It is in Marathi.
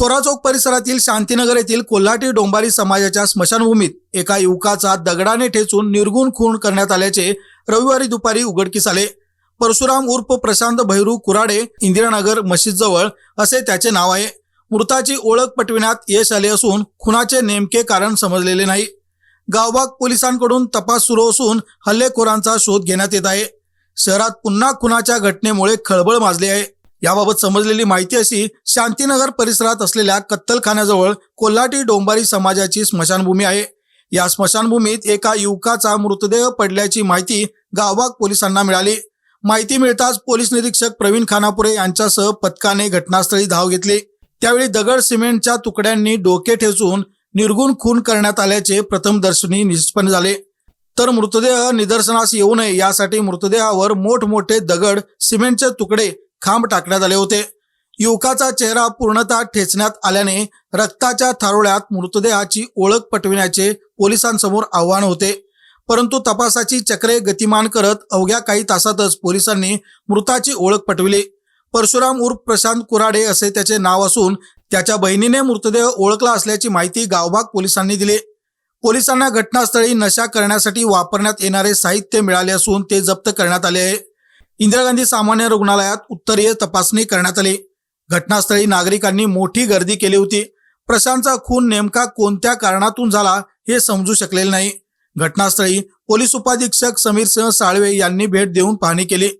थोरा चौक परिसरातील शांतीनगर येथील कोल्हाटी डोंबारी समाजाच्या स्मशानभूमीत एका युवकाचा दगडाने ठेचून निर्गुण खून करण्यात आल्याचे रविवारी दुपारी उघडकीस आले. परशुराम उर्फ प्रशांत भैरू कुराडे इंदिरानगर मशीदजवळ असे त्याचे नाव आहे. मृताची ओळख पटविण्यात यश आले असून खुनाचे नेमके कारण समजलेले नाही. गावबाग पोलिसांकडून तपास सुरू असून हल्लेखोरांचा शोध घेण्यात येत आहे. शहरात पुन्हा खुनाच्या घटनेमुळे खळबळ माजली आहे. याबाबत समजलेली माहिती अशी शांतीनगर परिसरात असलेल्या कत्तलखान्याजवळ कोल्हाटी डोंबारी समाजाची स्मशानभूमी आहे. या स्मशानभूमीत एका युवकाचा मृतदेह पडल्याची माहिती गावबाग पोलिसांना मिळाली. माहिती मिळताच पोलीस निरीक्षक प्रवीण खानापुरे यांच्यासह पथकाने घटनास्थळी धाव घेतली. त्यावेळी दगड सिमेंटच्या तुकड्यांनी डोके ठेचून निर्गुण खून करण्यात आल्याचे प्रथमदर्शनी निष्पन्न झाले. तर मृतदेह निदर्शनास येऊ नये यासाठी मृतदेहावर मोठमोठे दगड सिमेंटचे तुकडे खांब टाकण्यात आले होते. युवकाचा चेहरा पूर्णतः ठेचण्यात आल्याने रक्ताच्या थारोळ्यात मृतदेहाची ओळख पटविण्याचे पोलिसांसमोर आव्हान होते. परंतु तपासाची चक्रे गतिमान करत अवघ्या काही तासातच पोलिसांनी मृताची ओळख पटविली. परशुराम उर्फ प्रशांत कुराडे असे त्याचे नाव असून त्याच्या बहिणीने मृतदेह ओळखला असल्याची माहिती गावभाग पोलिसांनी दिली. पोलिसांना घटनास्थळी नशा करण्यासाठी वापरण्यात येणारे साहित्य मिळाले असून ते जप्त करण्यात आले आहे. इंदिरा गांधी सामान्य रुग्णालयात उत्तरीय तपासणी करण्यात आली. घटनास्थळी नागरिकांनी मोठी गर्दी केली होती. प्रशांतचा खून नेमका कोणत्या कारणातून झाला हे समजू शकलेले नाही. घटनास्थळी पोलीस उपाधीक्षक समीर सिंह साळवे यांनी भेट देऊन पाहणी केली.